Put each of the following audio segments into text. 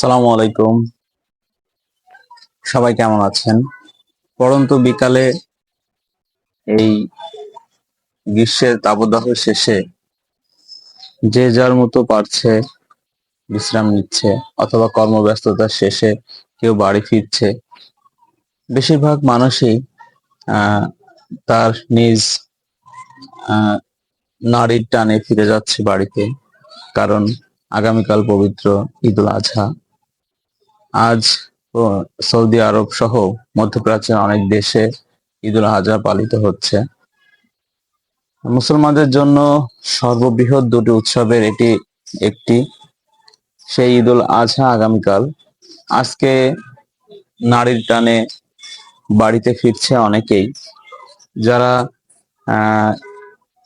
আসসালামু আলাইকুম। সবাই কেমন আছেন? পরন্ত বিকালে এই গ্রীষ্মের তাপদাহ শেষে যে যার মতো পারছে বিশ্রাম নিচ্ছে অথবা কর্মব্যস্ততা শেষে কেউ বাড়ি ফিরছে, বেশিরভাগ মানুষই তার নিজ নারীর টানে ফিরে যাচ্ছে বাড়িতে। কারণ আগামীকাল পবিত্র ঈদুল আজহা আজ সৌদি আরব সহ মধ্যপ্রাচ্যের অনেক দেশে ঈদুল আজহা পালিত হচ্ছে। মুসলমানদের জন্য সর্ববৃহৎ দুটি উৎসবের এটি একটি, সেই ঈদুল আজহা আগামীকাল। আজকে নারীর টানে বাড়িতে ফিরছে অনেকেই যারা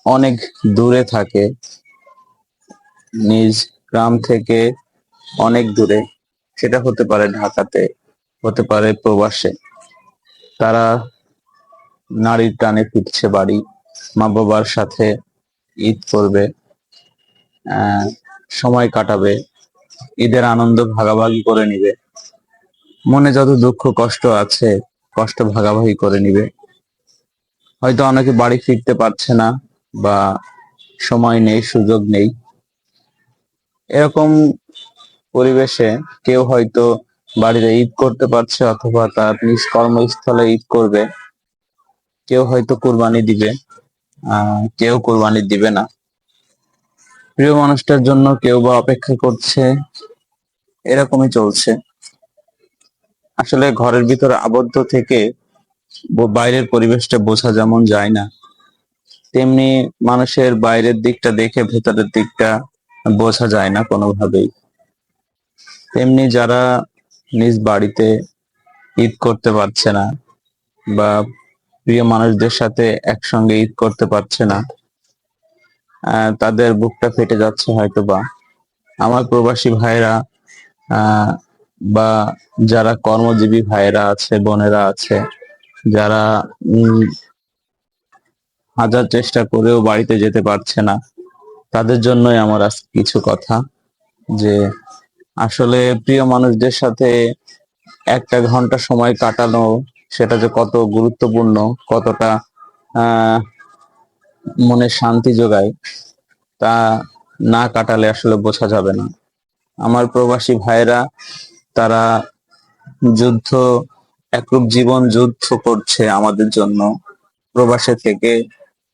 অনেক দূরে থাকে, নিজ গ্রাম থেকে অনেক দূরে। সেটা হতে পারে ঢাকাতে, হতে পারে প্রবাসে। তারা নারীর টানে ফিরছে বাড়ি মা বাবার সাথে ঈদ করবে সময় কাটাবে, ঈদের আনন্দ ভাগাভাগি করে নিবে। মনে যত দুঃখ, কষ্ট আছে, কষ্ট ভাগাভাগি করে নিবে। হয়তো অনেকে বাড়ি ফিরতে পারছে না বা সময় নেই, সুযোগ নেই। এরকম পরিবেশে কেউ হয়তো বাড়িতে ঈদ করতে পারছে অথবা তার নিজ কর্মস্থলে ঈদ করবে। কেউ হয়তো কোরবানি দিবে। কেউ কোরবানি দিবে না। প্রিয় মানুষটার জন্য কেউ বা অপেক্ষা করছে। এরকমই চলছে। আসলে ঘরের ভিতরে আবদ্ধ থেকে বাইরের পরিবেশটা বোঝা যেমন যায় না, তেমনি মানুষের বাইরের দিকটা দেখে ভেতরের দিকটা বোঝা যায় না কোনোভাবেই। তেমনি যারা নিজ বাড়িতে ঈদ করতে পারছে না বা প্রিয় মানুষদের সাথে একসঙ্গে ঈদ করতে পারছে না তাদের বুকটা ফেটে যাচ্ছে হয়তো বা আমার প্রবাসী ভাইরা বা যারা কর্মজীবী ভাইরা আছে, বোনেরা আছে, যারা হাজার চেষ্টা করেও বাড়িতে যেতে পারছে না, তাদের জন্যই আমার আজকে কিছু কথা যে আসলে প্রিয় মানুষদের সাথে একটা ঘণ্টা সময় কাটানো, সেটা যে কত গুরুত্বপূর্ণ, কতটা মনে শান্তি যোগায়, তা না কাটালে আসলে বোঝা যাবে না। আমার প্রবাসী ভাইরা তারা যুদ্ধ, একরূপ জীবন যুদ্ধ করছে আমাদের জন্য। প্রবাসে থেকে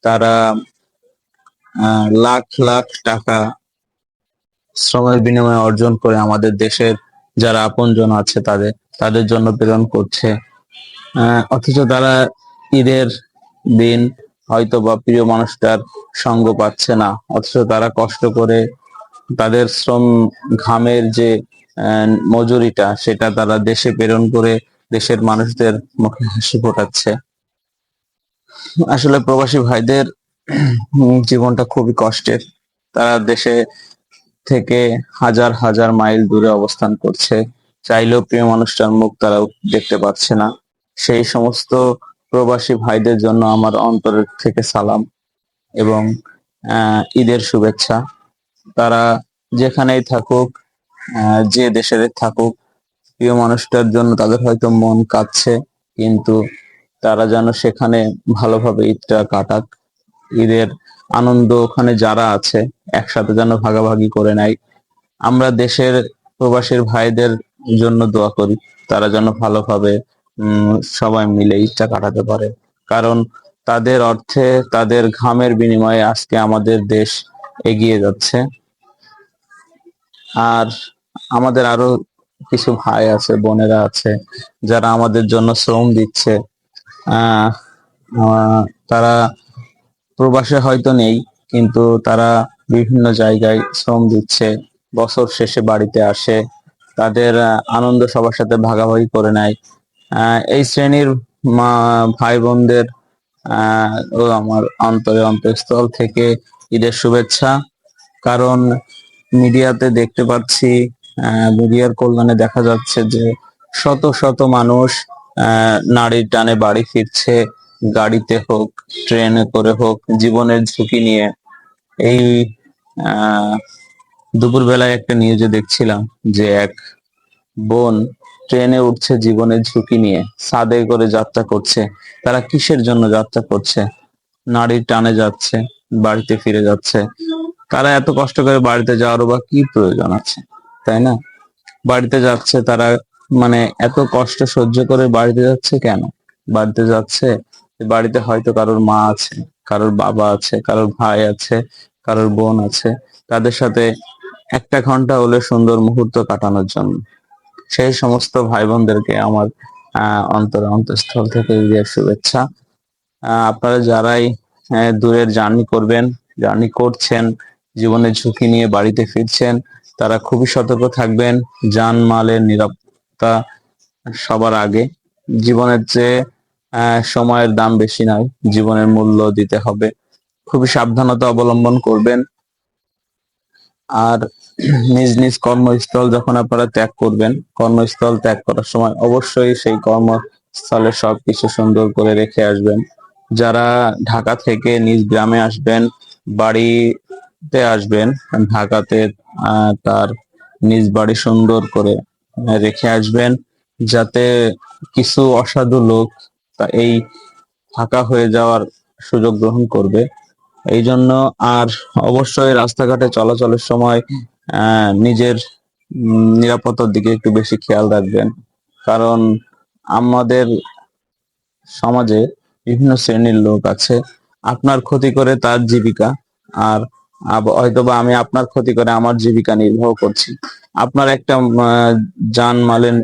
তারা লাখ লাখ টাকা শ্রমের বিনিময়ে অর্জন করে আমাদের দেশের যারা আপনজন আছে তাদের তাদের জন্য প্রেরণ করছে। অথচ তারা ঈদের দিন হয়তো বা প্রিয় মানুষটার সঙ্গ পাচ্ছে না। অথচ তারা কষ্ট করে তাদের শ্রম ঘামের যে মজুরিটা, সেটা তারা দেশে প্রেরণ করে দেশের মানুষদের মুখে হাসি ফোটাচ্ছে। আসলে প্রবাসী ভাইদের জীবনটা খুবই কষ্টের। তারা দেশে থেকে হাজার হাজার মাইল দূরে অবস্থান করছে। চাইলেও প্রিয় মানুষটার মুখ তারা দেখতে পাচ্ছে না। সেই সমস্ত প্রবাসী ভাইদের জন্য আমার অন্তরের থেকে সালাম এবং ঈদের শুভেচ্ছা। তারা যেখানেই থাকুক যে দেশের থাকুক, প্রিয় মানুষটার জন্য তাদের হয়তো মন কাঁদছে, কিন্তু তারা যেন সেখানে ভালোভাবে ঈদটা কাটাক। ঈদের আনন্দ ওখানে যারা আছে একসাথে যেন ভাগাভাগি করে নেয়। আমরা দেশের প্রবাসীর ভাইদের জন্য দোয়া করি তারা যেন ভালোভাবে সবাই মিলে ঈদটা কাটাতে পারে। কারণ তাদের অর্থে তাদের ঘামের বিনিময়ে আজকে আমাদের দেশ এগিয়ে যাচ্ছে। আর আমাদের আরও কিছু ভাই আছে বোনেরা আছে যারা আমাদের জন্য শ্রম দিচ্ছে। আহ, তারা প্রবাসে হয়তো নেই, কিন্তু তারা বিভিন্ন জায়গায় শ্রম দিচ্ছে, বছর শেষে বাড়িতে আসে, তাদের আনন্দ সবার সাথে ভাগাভাগি করে নেয়। এই শ্রেণির ভাই বোনদের ও আমার অন্তরে অন্তঃস্থল থেকে ঈদের শুভেচ্ছা। কারণ মিডিয়াতে দেখতে পাচ্ছি মিডিয়ার কল্যাণে দেখা যাচ্ছে যে শত শত মানুষ নারীর টানে বাড়ি ফিরছে গাড়িতে হোক, ট্রেনে করে হোক, জীবনের ঝুঁকি নিয়ে এই দুপুর বেলায় একটা নিউজে দেখছিলাম যে এক বোন ট্রেনে উঠছে জীবনের ঝুঁকি নিয়ে সাদে করে যাত্রা করছে। তারা কিসের জন্য যাত্রা করছে? নারীর টানে যাচ্ছে, বাড়িতে ফিরে যাচ্ছে। তারা এত কষ্ট করে বাড়িতে যাওয়ারও বা কি প্রয়োজন আছে, তাই না? বাড়িতে যাচ্ছে, তারা মানে এত কষ্ট সহ্য করে বাড়িতে যাচ্ছে কেন? বাড়িতে যাচ্ছে বাড়িতে হয়তো কারোর মা আছে কারোর বাবা আছে কারোর ভাই আছে কারোর বোন আছে। তাদের সাথে একটা ঘণ্টা হলে সুন্দর মুহূর্ত কাটানোর জন্য। সেই সমস্ত ভাই বোনদেরকে আমার অন্তর অন্তঃস্থল থেকে ঈদের শুভেচ্ছা। আপনারা যারাই দূরের জার্নি করবেন জার্নি করছেন জীবনের ঝুঁকি নিয়ে বাড়িতে ফিরছেন তারা খুবই সতর্ক থাকবেন। যান মালের নিরাপত্তা সবার আগে। জীবনের আহ, সময়ের দাম বেশি নয় জীবনের মূল্য দিতে হবে। খুবই সাবধানতা অবলম্বন করবেন। আর নিজ নিজ কর্মস্থল যখন আপনারা ত্যাগ করবেন, কর্মস্থল ত্যাগ করার সময় অবশ্যই সেই কর্মস্থলে সবকিছু সুন্দর করে রেখে আসবেন। যারা ঢাকা থেকে নিজ গ্রামে আসবেন, বাড়িতে আসবেন, ঢাকাতে তার নিজ বাড়ি সুন্দর করে রেখে আসবেন। যাতে কিছু অসাধু লোক তা এই ফাঁকা হয়ে যাওয়ার সুযোগ গ্রহণ করবে। এই জন্য আর অবশ্যই রাস্তাঘাটে চলাচলের সময় নিজের নিরাপত্তার দিকে একটু বেশি খেয়াল রাখবেন। কারণ আমাদের সমাজে বিভিন্ন শ্রেণির লোক আছে। আপনার ক্ষতি করে তার জীবিকা আর হয়তোবা আমি আপনার ক্ষতি করে আমার জীবিকা নির্বাহ করছি। আপনার একটা আহ, জান মালের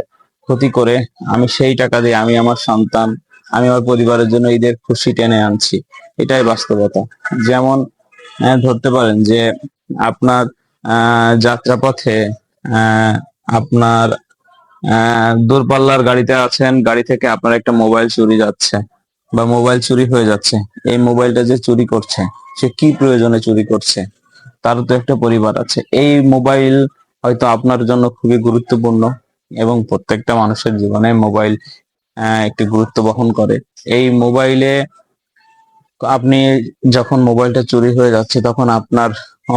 ক্ষতি করে আমি সেই টাকা দিয়ে আমি আমার সন্তান আমি আমার পরিবারের জন্য ঈদের খুশি টেনে আনছি। এটাই বাস্তবতা। যেমন ধরতে পারেন যে আপনার যাত্রাপথে আপনার দূরপাল্লার গাড়িতে আছেন, গাড়ি থেকে আপনার একটা মোবাইল চুরি যাচ্ছে বা মোবাইল চুরি হয়ে যাচ্ছে। এই মোবাইলটা যে চুরি করছে, সে কি প্রয়োজনে চুরি করছে? তারও তো একটা পরিবার আছে। এই মোবাইল হয়তো আপনার জন্য খুবই গুরুত্বপূর্ণ এবং প্রত্যেকটা মানুষের জীবনে মোবাইল একটি গুরুত্ব বহন করে। এই মোবাইলে আপনি যখন মোবাইলটা চুরি হয়ে যাচ্ছে, তখন আপনার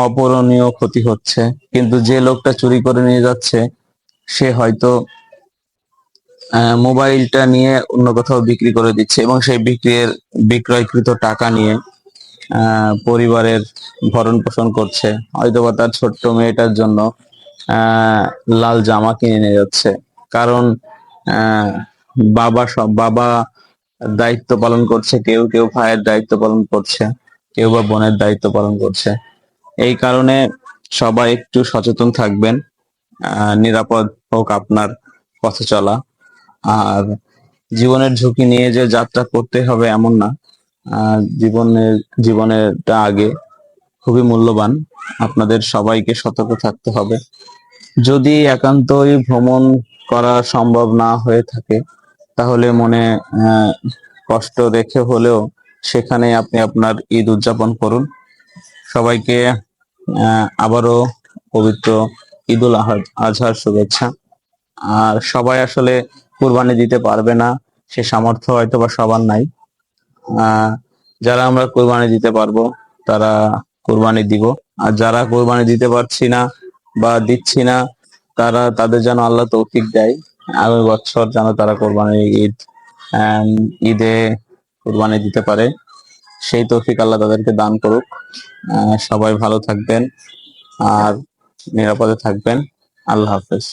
অপূরণীয় ক্ষতি হচ্ছে। কিন্তু যে লোকটা চুরি করে নিয়ে যাচ্ছে, সে হয়তো মোবাইলটা নিয়ে অন্য কোথাও বিক্রি করে দিচ্ছে এবং সেই বিক্রির বিক্রয়কৃত টাকা নিয়ে পরিবারের ভরণ পোষণ করছে। হয়তোবা তার ছোট্ট মেয়েটার জন্য লাল জামা কিনে নিয়ে যাচ্ছে। কারণ বাবা সব, বাবা দায়িত্ব পালন করছে, কেউ কেউ ভাইয়ের দায়িত্ব পালন করছে, কেউ বা বোনের দায়িত্ব পালন করছে। এই কারণে সবাই একটু সচেতন থাকবেন নিরাপদ হোক আপনার পথে চলা। আর জীবনের ঝুঁকি নিয়ে যে যাত্রা করতে হবে এমন না জীবনের, জীবনেরটা আগে খুবই মূল্যবান। আপনাদের সবাইকে সতর্ক থাকতে হবে। যদি একান্তই ভ্রমণ করা সম্ভব না হয়ে থাকে তাহলে মনে কষ্ট রেখে হলেও সেখানে আপনি আপনার ঈদ উদযাপন করুন। সবাইকে আবারও পবিত্র ঈদ উল আহাদ- আজহার শুভেচ্ছা। আর সবাই আসলে কুরবানি দিতে পারবে না, সে সামর্থ্য হয়তো বা সবার নাই। যারা আমরা কুরবানি দিতে পারব, তারা কুরবানি দিব। আর যারা কুরবানি দিতে পারছি না বা দিচ্ছি না, তারা, তাদের যেন আল্লাহ তৌফিক দেয়। আগামী বছর যেন তারা কোরবানি ঈদ ঈদে কোরবানি দিতে পারে। সেই তৌফিক আল্লাহ তাদেরকে দান করুক। সবাই ভালো থাকবেন আর নিরাপদে থাকবেন। আল্লাহ হাফেজ।